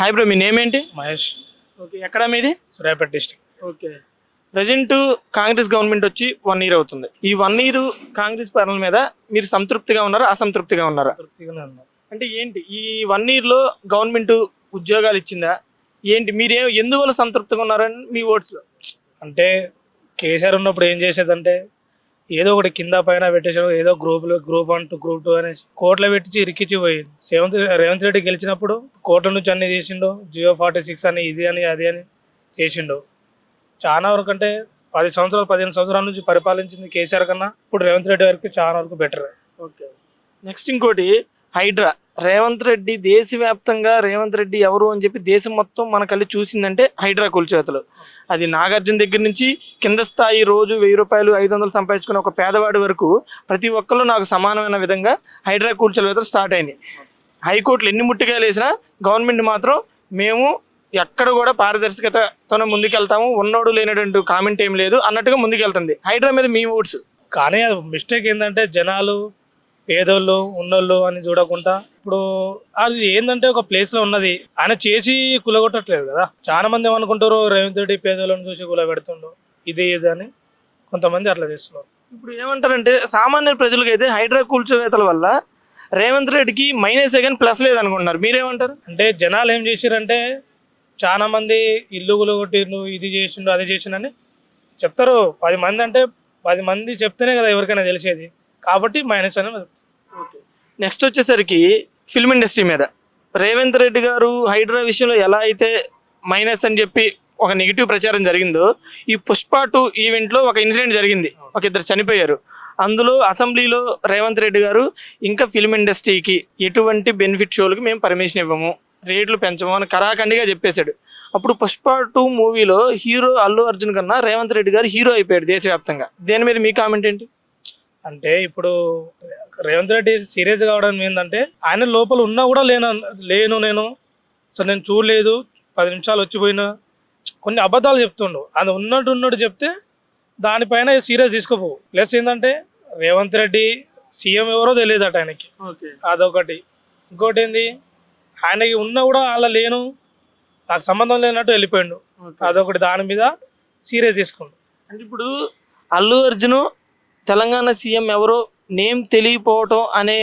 Hi bro మీ name ఏంటి? Mahesh. Okay ఎక్కడ మీది? Suryapet district okay. Present Congress government వచ్చి వన్ ఇయర్ అవుతుంది. ఈ వన్ ఇయర్ కాంగ్రెస్ పాలన మీద మీరు సంతృప్తిగా ఉన్నారా అసంతృప్తిగా ఉన్నారా? తృప్తిగానే ఉన్నాం. అంటే ఏంటి ఈ వన్ ఇయర్లో గవర్నమెంట్ ఉద్యోగాలు ఇచ్చిందా? ఏంటి మీరే ఎందువల్ల సంతృప్తిగా ఉన్నారని మీ ఓట్స్లో? అంటే కేసీఆర్ ఉన్నప్పుడు ఏం చేసేదంటే ఏదో ఒకటి కింద పైన పెట్టేసాడు ఏదో గ్రూప్లో group one two group two అనేసి కోట్ల పెట్టించి ఇరికిచ్చి పోయింది. రేవంత్ రేవంత్ రెడ్డి గెలిచినప్పుడు కోట్ల నుంచి అన్ని చేసిండు జియో ఫార్టీ సిక్స్ అని ఇది అని అది అని చేసిండు. చాలా వరకు అంటే పది సంవత్సరాలు పదిహేను సంవత్సరాల నుంచి పరిపాలించింది కేసీఆర్ కన్నా ఇప్పుడు రేవంత్ రెడ్డి వరకు చాలా వరకు బెటర్ ఓకే నెక్స్ట్ ఇంకోటి హైడ్రా. రేవంత్ రెడ్డి దేశవ్యాప్తంగా రేవంత్ రెడ్డి ఎవరు అని చెప్పి దేశం మొత్తం మన కళ్ళు చూసిందంటే హైడ్రా కూల్చేతలు అది నాగార్జున దగ్గర నుంచి కింద స్థాయి రోజు వెయ్యి రూపాయలు ఐదు వందలు సంపాదించుకునే ఒక పేదవాడి వరకు ప్రతి ఒక్కరు నాకు సమానమైన విధంగా హైడ్రా కూల్చేతలు స్టార్ట్ అయినాయి. హైకోర్టులు ఎన్ని ముట్టికాయలు వేసినా గవర్నమెంట్ మాత్రం మేము ఎక్కడ కూడా పారదర్శకతతోనే ముందుకెళ్తాము. ఉన్నోడు లేనటువంటి కామెంట్ ఏం లేదు అన్నట్టుగా ముందుకెళ్తుంది. హైడ్రా మీద మీ ఓట్స్. కానీ మిస్టేక్ ఏంటంటే జనాలు పేదోళ్ళు ఉన్నోళ్ళు అని చూడకుండా ఇప్పుడు అది ఏంటంటే ఒక ప్లేస్లో ఉన్నది. ఆయన చేసి కులగొట్టట్లేదు కదా. చాలా మంది ఏమనుకుంటారు రేవంత్ రెడ్డి పేదోళ్ళని చూసి కుల పెడుతుండు ఇది ఇది అని. కొంతమంది అట్లా చేస్తున్నారు. ఇప్పుడు ఏమంటారంటే సామాన్య ప్రజలకైతే హైడ్రా కూల్చివేతల వల్ల రేవంత్ రెడ్డికి మైనస్ కానీ ప్లస్ లేదనుకుంటున్నారు. మీరేమంటారు? అంటే జనాలు ఏం చేసిరంటే చాలా మంది ఇల్లు కులగొట్టిండు ఇది చేసిండు అది చేసిండని చెప్తారు. పది మంది అంటే పది మంది చెప్తేనే కదా ఎవరికైనా తెలిసేది. కాబట్టి మైనస్ అనే నెక్స్ట్ వచ్చేసరికి ఫిల్మ్ ఇండస్ట్రీ మీద. రేవంత్ రెడ్డి గారు హైడ్రా విషయంలో ఎలా అయితే మైనస్ అని చెప్పి ఒక నెగిటివ్ ప్రచారం జరిగిందో ఈ పుష్ప టూ ఈవెంట్లో ఒక ఇన్సిడెంట్ జరిగింది. ఒక ఇద్దరు చనిపోయారు. అందులో అసెంబ్లీలో రేవంత్ రెడ్డి గారు ఇంకా ఫిల్మ్ ఇండస్ట్రీకి ఎటువంటి బెనిఫిట్ షోలకు మేము పర్మిషన్ ఇవ్వము రేట్లు పెంచము అని కరాఖండిగా చెప్పేశాడు. అప్పుడు పుష్ప టూ మూవీలో హీరో అల్లు అర్జున్ కన్నా రేవంత్ రెడ్డి గారు హీరో అయిపోయాడు దేశవ్యాప్తంగా. దేని మీద మీ కామెంట్ ఏంటి? అంటే ఇప్పుడు రేవంత్ రెడ్డి సీరియస్ కావడం ఏంటంటే ఆయన లోపల ఉన్నా కూడా లేను లేను నేను. అసలు నేను చూడలేదు. పది నిమిషాలు వచ్చిపోయినా. కొన్ని అబద్ధాలు చెప్తుండు. అది ఉన్నట్టు ఉన్నట్టు చెప్తే దానిపైన సీరియస్ తీసుకోపోవు ప్లస్ ఏంటంటే రేవంత్ రెడ్డి సీఎం ఎవరో తెలియదట ఆయనకి. ఓకే. అదొకటి. ఇంకోటి ఏంది? ఆయనకి ఉన్నా కూడా అలా లేను. నాకు సంబంధం లేనట్టు వెళ్ళిపోయిండు. అదొకటి దాని మీద సీరియస్ తీసుకుండు. అంటే ఇప్పుడు అల్లు అర్జున్ తెలంగాణ సీఎం ఎవరో నేమ్ తెలియపోవటం అనే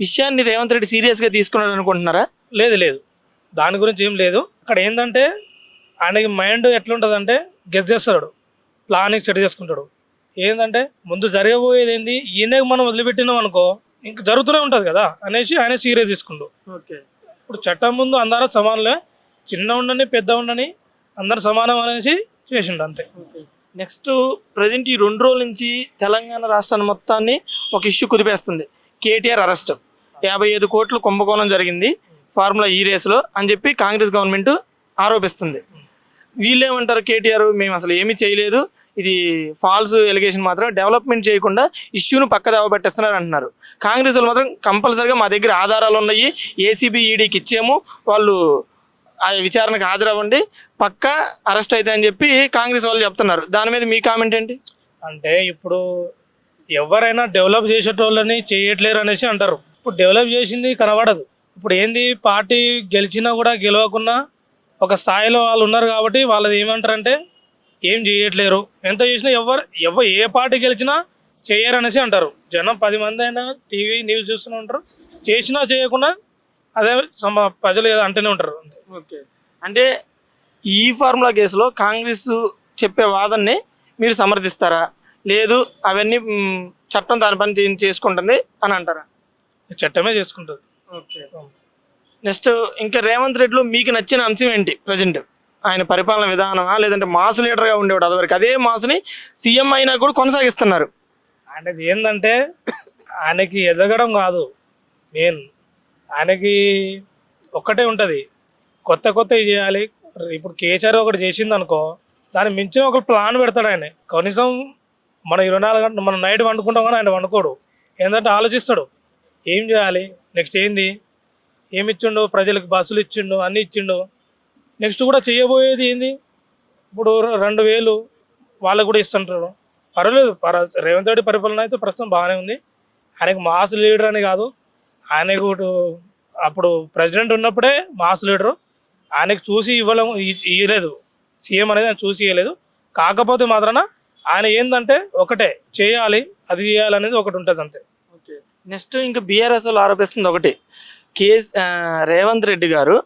విషయాన్ని రేవంత్ రెడ్డి సీరియస్గా తీసుకున్నాడు అనుకుంటున్నారా? లేదు లేదు. దాని గురించి ఏం లేదు. అక్కడ ఏంటంటే ఆయనకి మైండ్ ఎట్లుంటుంది అంటే గెస్ చేస్తాడు. ప్లానింగ్ సెట్ చేసుకుంటాడు. ఏంటంటే ముందు జరగబోయేది ఏంది? ఈయనకి మనం వదిలిపెట్టినాం అనుకో ఇంకా జరుగుతూనే ఉంటుంది కదా అనేసి ఆయన సీరియస్ తీసుకుండు. ఓకే. ఇప్పుడు చట్టం ముందు అందరూ సమానలే. చిన్న ఉండని పెద్ద ఉండని అందరు సమానం అనేసి చేసిండు అంతే. నెక్స్ట్ ప్రజెంట్ ఈ రెండు రోజుల నుంచి తెలంగాణ రాష్ట్రాన్ని మొత్తాన్ని ఒక ఇష్యూ కుదిపేస్తుంది. కేటీఆర్ అరెస్ట్. యాభై ఐదు కోట్లు కుంభకోణం జరిగింది ఫార్ములా ఈ రేసులో అని చెప్పి కాంగ్రెస్ గవర్నమెంట్ ఆరోపిస్తుంది. వీళ్ళేమంటారు కేటీఆర్? మేము అసలు ఏమీ చేయలేదు. ఇది ఫాల్స్ ఎలిగేషన్ మాత్రం డెవలప్మెంట్ చేయకుండా ఇష్యూను పక్క పెట్టేస్తున్నారు అంటున్నారు. కాంగ్రెస్ వాళ్ళు మాత్రం కంపల్సరీగా మా దగ్గర ఆధారాలు ఉన్నాయి. ఏసీబీ ఈడీకి ఇచ్చాము. వాళ్ళు ఆ విచారణకు హాజరవ్వండి. పక్క అరెస్ట్ అయితే అని చెప్పి కాంగ్రెస్ వాళ్ళు చెప్తున్నారు. దాని మీద మీ కామెంట్ ఏంటి? అంటే ఇప్పుడు ఎవరైనా డెవలప్ చేసేటోళ్ళని చేయట్లేరు అనేసి అంటారు. ఇప్పుడు డెవలప్ చేసింది కనబడదు. ఇప్పుడు ఏంది? పార్టీ గెలిచినా కూడా గెలవకున్నా ఒక స్థాయిలో వాళ్ళు ఉన్నారు కాబట్టి వాళ్ళది ఏమంటారంటే ఏం చేయట్లేరు. ఎంత చేసినా ఎవరు ఎవరు ఏ పార్టీ గెలిచినా చేయరు అనేసి అంటారు. జనం పది మంది అయినా టీవీ న్యూస్ చూస్తూనే ఉంటారు. చేసినా చేయకుండా అదే సమ ప్రజలు ఏదో అంటూనే ఉంటారు. ఓకే. అంటే ఈ ఫార్ములా కేసులో కాంగ్రెస్ చెప్పే వాదనని మీరు సమర్థిస్తారా? లేదు అవన్నీ చట్టం దాని పని చేసుకుంటుంది అని అంటారా? చట్టమే చేసుకుంటుంది. ఓకే. నెక్స్ట్ ఇంకా రేవంత్ రెడ్డిలో మీకు నచ్చిన అంశం ఏంటి ప్రజెంట్? ఆయన పరిపాలన విధానమా లేదంటే మాస్ లీడర్గా ఉండేవాడు అదివరకు. అదే మాస్ని సీఎం అయినా కూడా కొనసాగిస్తున్నారు. ఆయనది ఏంటంటే ఆయనకి ఎదగడం కాదు. మెయిన్ ఆయనకి ఒక్కటే ఉంటుంది. కొత్త కొత్తవి చేయాలి. ఇప్పుడు కేసీఆర్ ఒకటి చేసింది అనుకో దాన్ని మించిన ఒక ప్లాన్ పెడతాడు ఆయన. కనీసం మన ఇరవై నాలుగు గంటలు మనం నైట్ వండుకుంటాం కానీ ఆయన వండుకోడు. ఏంటంటే ఆలోచిస్తాడు. ఏం చేయాలి? నెక్స్ట్ ఏంది? ఏమి ఇచ్చిండు? ప్రజలకు బస్సులు ఇచ్చిండు? అన్నీ ఇచ్చిండు? నెక్స్ట్ కూడా చేయబోయేది ఏంది? ఇప్పుడు రెండు వేలు వాళ్ళకు కూడా ఇస్తుంటారు. పర్వాలేదు రేవంత్ రెడ్డి పరిపాలన అయితే ప్రస్తుతం బాగానే ఉంది. ఆయనకు మాస్ లీడర్ అని కాదు. ఆయనకు అప్పుడు ప్రెసిడెంట్ ఉన్నప్పుడే మాస్ లీడరు ఆయనకు చూసి ఇవ్వలేము ఇవ్వలేదు ఇయ్యలేదు. సీఎం అనేది ఆయన చూసి ఇవ్వలేదు కాకపోతే మాత్రాన ఆయన ఏంటంటే ఒకటే చేయాలి అది చేయాలి అనేది ఒకటి ఉంటుంది అంతే. ఓకే. నెక్స్ట్ ఇంకా బీఆర్ఎస్లో ఆరోపిస్తుంది ఒకటి. కేస్ రేవంత్ రెడ్డి గారు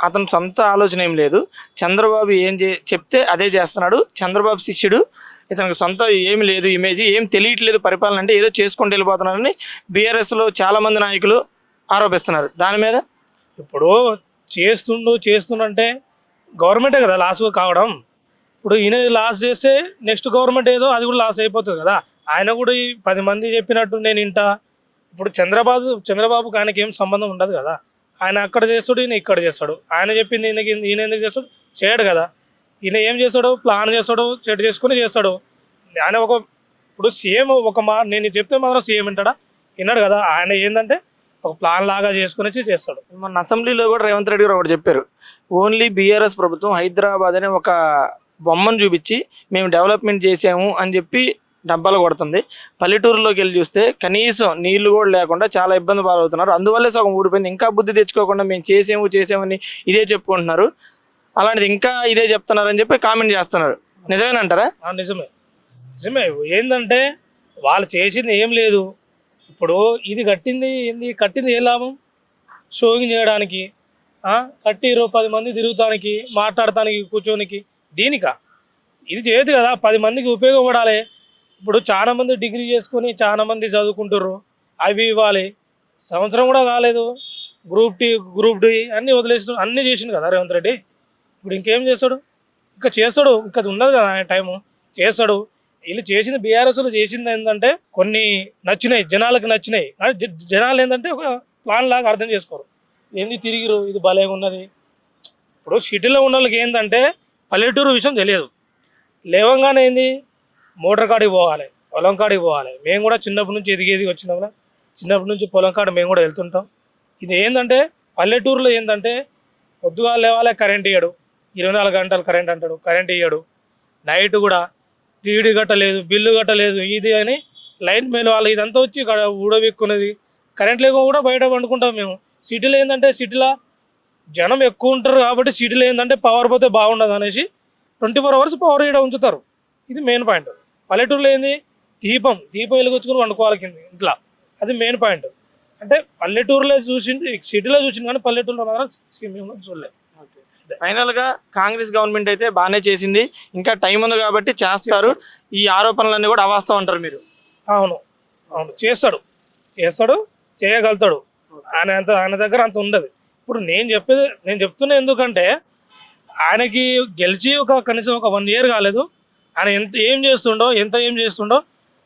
అతను సొంత ఆలోచన ఏం లేదు. చంద్రబాబు ఏం చే చెప్తే అదే చేస్తున్నాడు. చంద్రబాబు శిష్యుడు ఇతనికి సొంత ఏమి లేదు ఇమేజ్ ఏం తెలియట్లేదు పరిపాలన అంటే ఏదో చేసుకుంటూ వెళ్ళిపోతున్నారని బీఆర్ఎస్లో చాలామంది నాయకులు ఆరోపిస్తున్నారు. దాని మీద? ఇప్పుడు చేస్తుండు చేస్తుండంటే గవర్నమెంటే కదా లాస్ కావడం. ఇప్పుడు ఈయన లాస్ చేస్తే నెక్స్ట్ గవర్నమెంట్ ఏదో అది కూడా లాస్ అయిపోతుంది కదా. ఆయన కూడా ఈ పది మంది చెప్పినట్టు నేను ఇంట ఇప్పుడు చంద్రబాబు చంద్రబాబుకి ఆయనకి ఏం సంబంధం ఉండదు కదా. ఆయన అక్కడ చేస్తాడు ఈయన ఇక్కడ చేస్తాడు. ఆయన చెప్పింది ఈయనకి ఈయన ఎందుకు చేస్తాడు? చేయడు కదా. ఈయన ఏం చేస్తాడు ప్లాన్ చేస్తాడు సెట్ చేసుకుని చేస్తాడు. ఆయన ఒక ఇప్పుడు సీఎం ఒక మా నేను చెప్తే మాత్రం సీఎం వింటాడా? విన్నాడు కదా. ఆయన ఏంటంటే ఒక ప్లాన్ లాగా చేసుకుని వచ్చి చేస్తాడు. మొన్న అసెంబ్లీలో కూడా రేవంత్ రెడ్డి గారు ఒకటి చెప్పారు. ఓన్లీ బీఆర్ఎస్ ప్రభుత్వం హైదరాబాద్ అనే ఒక బొమ్మను చూపించి మేము డెవలప్మెంట్ చేసాము అని చెప్పి డబ్బాలు కొడుతుంది. పల్లెటూరులోకి వెళ్ళి చూస్తే కనీసం నీళ్ళు కూడా లేకుండా చాలా ఇబ్బంది పాలవుతున్నారు. అందువల్లే సగం ఊడిపోయింది. ఇంకా బుద్ధి తెచ్చుకోకుండా మేము చేసాము చేసామని ఇదే చెప్పుకుంటున్నారు. అలాంటిది ఇంకా ఇదే చెప్తున్నారని చెప్పి కామెంట్ చేస్తున్నారు. నిజమేనంటారా? నిజమే. నిజమే. ఏంటంటే వాళ్ళు చేసింది ఏం లేదు. ఇప్పుడు ఇది కట్టింది ఏంది? కట్టింది ఏ లాభం? షోయింగ్ చేయడానికి కట్టిరు పది మంది తిరుగుతానికి మాట్లాడటానికి కూర్చోనికి. దీనికా? ఇది చేయదు కదా. పది మందికి ఉపయోగపడాలి. ఇప్పుడు చాలా మంది డిగ్రీ చేసుకొని చాలా మంది చదువుకుంటారు అవి ఇవ్వాలి. సంవత్సరం కూడా కాలేదు. గ్రూప్ టీ గ్రూప్ డి అన్నీ వదిలేసి అన్నీ చేసిండు కదా రేవంత్ రెడ్డి? ఇప్పుడు ఇంకేం చేస్తాడు? ఇంకా చేస్తాడు. ఇంకా ఉన్నది కదా ఆయన టైము. చేస్తాడు. వీళ్ళు చేసింది బీఆర్ఎస్లో చేసింది ఏంటంటే కొన్ని నచ్చినాయి. జనాలకు నచ్చినాయి. కానీ జనాలు ఏంటంటే ఒక ప్లాన్ లాగా అర్థం చేసుకోరు. ఏంది తిరిగిరు? ఇది భలేగా ఉన్నది. ఇప్పుడు సిటీలో ఉన్న వాళ్ళకి ఏంటంటే పల్లెటూరు విషయం తెలియదు. లేవంగానే ఏంది? మోటార్ కాడికి పోవాలి. పొలం కాడికి పోవాలి. మేము కూడా చిన్నప్పటి నుంచి ఎదిగేది వచ్చినప్పుడు చిన్నప్పటి నుంచి పొలం కాడ మేము కూడా వెళ్తుంటాం. ఇది ఏంటంటే పల్లెటూరులో ఏంటంటే పొద్దుగా లేవాలి కరెంట్ ఇయ్యడు. ఇరవై నాలుగు గంటలు కరెంట్ అంటాడు. కరెంట్ ఇయ్యాడు. నైట్ కూడా తీడి కట్టలేదు బిల్లు కట్టలేదు ఇది అని లైన్ మెయిన్ వాళ్ళు ఇదంతా వచ్చి ఇక్కడ ఊడబెక్కున్నది. కరెంట్ లేకుండా కూడా బయట పండుకుంటాం మేము. సిటీలో ఏంటంటే సిటీలో జనం ఎక్కువ ఉంటారు కాబట్టి సిటీలో ఏంటంటే పవర్ పోతే బాగుండదు అనేసి ట్వంటీ ఫోర్ అవర్స్ పవర్ ఇక్కడ ఉంచుతారు. ఇది మెయిన్ పాయింట్ పల్లెటూరులో ఏంది? దీపం. దీపం వెలుగొచ్చుకుని వండుకోవాలి కింద ఇంట్లో. అది మెయిన్ పాయింట్ అంటే పల్లెటూరులో చూసింది సిటీలో చూసింది కానీ పల్లెటూరులో మాత్రం మేము చూడలేదు ఫైనల్గా కాంగ్రెస్ గవర్నమెంట్ అయితే బాగానే చేసింది. ఇంకా టైం ఉంది కాబట్టి చేస్తారు. ఈ ఆరోపణలన్నీ కూడా అవాస్తవం అంటారు మీరు. అవును. అవును. చేస్తాడు. చేస్తాడు చేయగలుగుతాడు. ఆయన అంత ఆయన దగ్గర అంత ఉండదు. ఇప్పుడు నేను చెప్పేది నేను చెప్తున్నా ఎందుకంటే ఆయనకి గెలిచి ఒక కనీసం ఒక వన్ ఇయర్ కాలేదు. ఆయన ఎంత ఏం చేస్తుండో ఎంత ఏం చేస్తుండో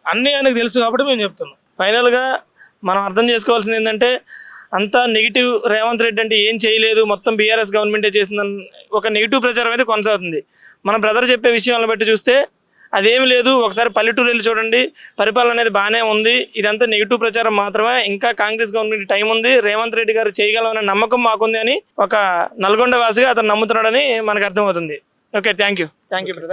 అన్నీ ఆయనకు తెలుసు కాబట్టి మేము చెప్తున్నాం. ఫైనల్గా మనం అర్థం చేసుకోవాల్సింది ఏంటంటే అంతా నెగిటివ్ రేవంత్ రెడ్డి అంటే ఏం చేయలేదు మొత్తం బీఆర్ఎస్ గవర్నమెంటే చేసిందని ఒక నెగిటివ్ ప్రచారం అయితే కొనసాగుతుంది. మన బ్రదర్ చెప్పే విషయాలను బట్టి చూస్తే అదేమి లేదు ఒకసారి పల్లెటూరు వెళ్ళి చూడండి పరిపాలన అనేది బాగానే ఉంది ఇదంతా నెగిటివ్ ప్రచారం మాత్రమే ఇంకా కాంగ్రెస్ గవర్నమెంట్ టైం ఉంది రేవంత్ రెడ్డి గారు చేయగలమనే నమ్మకం మాకుంది అని ఒక నల్గొండ వాసిగా అతను నమ్ముతున్నాడని మనకు అర్థమవుతుంది. Okay thank you thank you brother